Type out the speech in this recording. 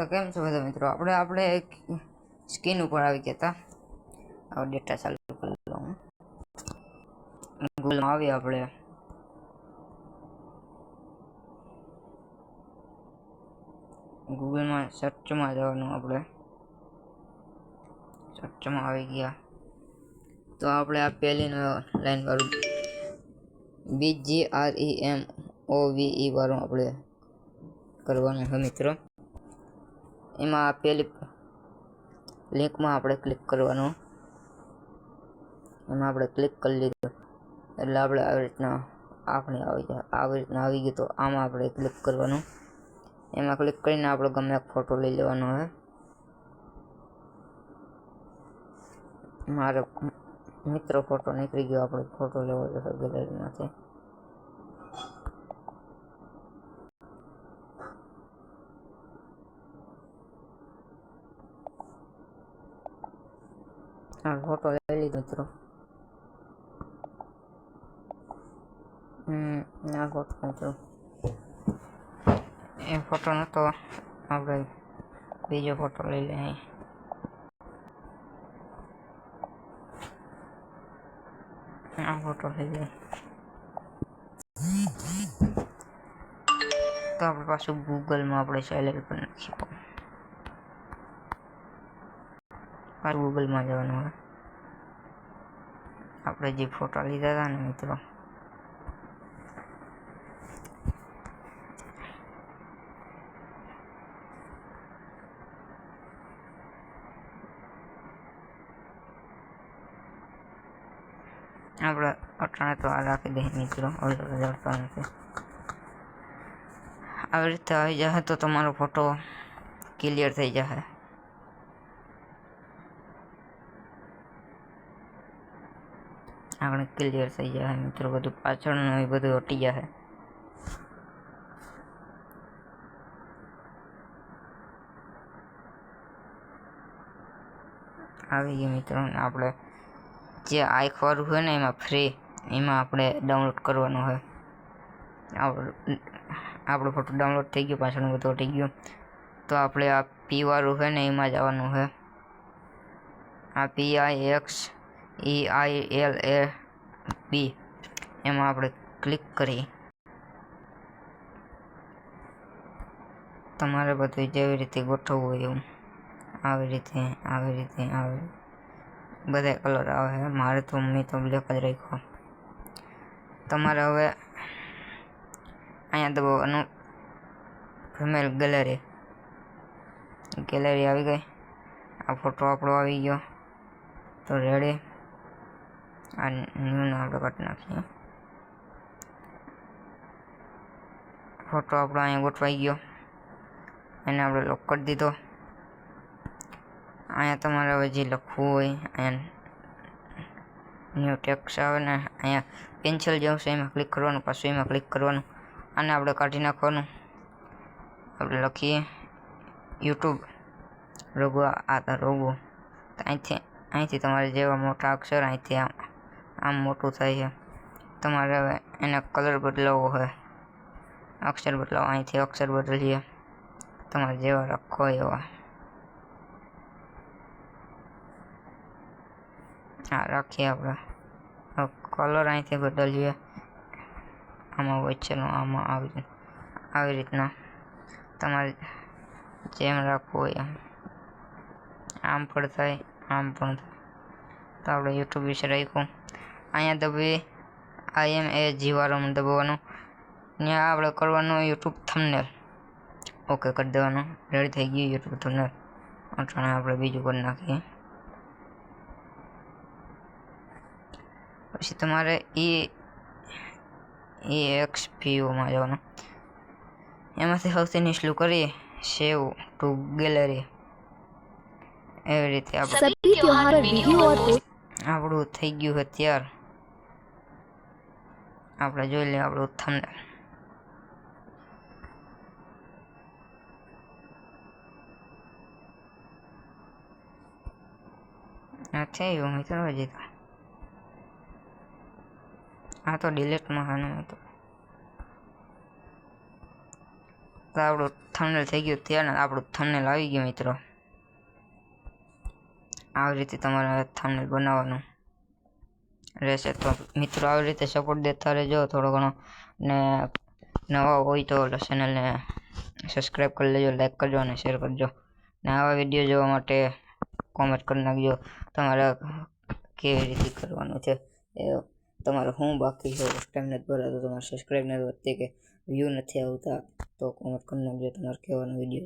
તો કેમ છો બધા મિત્રો? આપણે આપણે સ્કીન ઉપર આવી ગયા હતા હવે ડેટા ચાલુ કરી લઉં ગૂગલમાં આવી આપણે. ગૂગલમાં સર્ચમાં જવાનું આપણે. સર્ચમાં આવી ગયા. તો આપણે આ પહેલી લાઈન વાળું. બી જી આર ઈ એમ ઓ વી ઈ વાળું આપણે કરવાનું છે મિત્રો. એમાં આ પેલી લિંકમાં આપણે ક્લિક કરવાનું. એમાં આપણે ક્લિક કરી લીધું. એટલે આપણે આવી રીતના આપણે આવી જાય આવી રીતના આવી ગયું તો આમાં આપણે ક્લિક કરવાનું. એમાં ક્લિક કરીને આપણે ગમે એક ફોટો લઈ લેવાનો હોય મારો મિત્ર ફોટો નીકળી ગયો, આપણે ફોટો લેવો છે ગેલેરીમાંથી હા ફોટો લઈ લીધો મિત્રો આ ફોટો મિત્રો એ ફોટો નતો આપણે બીજો ફોટો લઈ લઈએ. આ ફોટો લઈ લઈએ તો આપણે પાછું ગૂગલમાં આપણે સેલેક્ટ કરી નાખીએ પાછું ગૂગલમાં જવાનું હોય. આપણે જે ફોટા લીધા હતા ને મિત્રો. આપણે અટાણે તો આ રાખી દઈએ મિત્રો. હવે તો નથી. આવી રીતે આવી જશે તો તમારો ફોટો ક્લિયર થઈ જશે. આપણે ક્લિયર થઈ જાય મિત્રો, બધું પાછળનું એ બધું હટી જાય આવી ગયું મિત્રો આપણે જે આઈક વાળું હોય ને એમાં ફ્રી એમાં આપણે ડાઉનલોડ કરવાનું હોય. આપણો ફોટો ડાઉનલોડ થઈ ગયો, પાછળનું બધું હટી ગયું. તો આપણે આ પી વાળું હોય ને એમાં જવાનું હોય. આ પી આઈ એક્સ ઈ આઈ એલ એ બી એમાં આપણે ક્લિક કરી તમારે બધું જેવી રીતે ગોઠવવું હોય એવું. આવી રીતે આવી રીતે, આવી બધા કલર આવે. મારે તો, મેં તો બ્લેક જ રાખ્યો. તમારે હવે અહીંયા દબાવવાનું ફિમેલ ગેલેરી ગેલેરી આવી ગઈ. આ ફોટો આપણો આવી ગયો. તો રેડી આ ન્યૂને આપણે કાઢી નાખીએ ફોટો આપણો અહીંયા ગોઠવાઈ ગયો એને આપણે લોક કરી દીધો અહીંયા તમારે હવે જે લખવું હોય અહીંયા ન્યૂ ટેક્સ આવે ને અહીંયા પેન્સિલ જેવું છે એમાં ક્લિક કરવાનું પાછું એમાં ક્લિક કરવાનું આને આપણે કાઢી નાખવાનું આપણે લખીએ યુટ્યુબ રોગો આ રોગો અહીંથી અહીંથી તમારે જેવા મોટા અક્ષર અહીંથી આમ આમ મોટું થાય છે. તમારે હવે એને કલર બદલાવવો હોય અક્ષર બદલાવો, અહીંથી અક્ષર બદલીએ. તમારે જેવા રાખો એવા. હા, રાખીએ આપણે. કલર અહીંથી બદલીએ. આમાં વચ્ચેનો આમાં આવી આવી રીતના. તમારે જેમ રાખવું હોય એમ. આમ પણ થાય, આમ પણ થાય. તો આપણે યુટ્યુબ વિશે રાખ્યું. અહીંયા દબાવી આઈ એમ એ જીવારોમ દબાવવાનું. ત્યાં આપણે કરવાનું યુટ્યુબ થમનેલ ઓકે કરી દેવાનું. રેડી થઈ ગયું યુટ્યુબ થમનેલ અટાણે આપણે બીજું કરી નાખીએ. પછી તમારે એ એ એક્સ પીયુમાં જવાનું. એમાંથી સૌથી નીચલું કરીએ. Save to gallery. એવી રીતે આપણું થઈ ગયું અત્યારે આપણે જોઈ લઈએ આપણું થંબનેલ આ થયું મિત્રો હજી તો આ તો ડિલેટમાં હાનું હતું. તો આપણું થંબનેલ થઈ ગયું ત્યાં આપણું થંબનેલ આવી ગયું મિત્રો. આવી રીતે તમારે થંબનેલ બનાવવાનું. રહેશે તો મિત્રો આવી રીતે સપોર્ટ દેતા રહેજો થોડો ઘણો. ને નવા હોય તો ચેનલને સબસ્ક્રાઈબ કરી લેજો લાઈક કરજો અને શેર કરજો. ને આવા વીડિયો જોવા માટે કોમેન્ટ કરી નાખજો, તમારે કેવી રીતે કરવાનું છે. એ તમારે શું બાકી છે ટાઈમ નથી ભરાતો, તમારે સબસ્ક્રાઈબ નથી વધતી કે વ્યૂ નથી આવતા, તો કોમેન્ટ કરી નાખજો તમારે કહેવાનો વીડિયો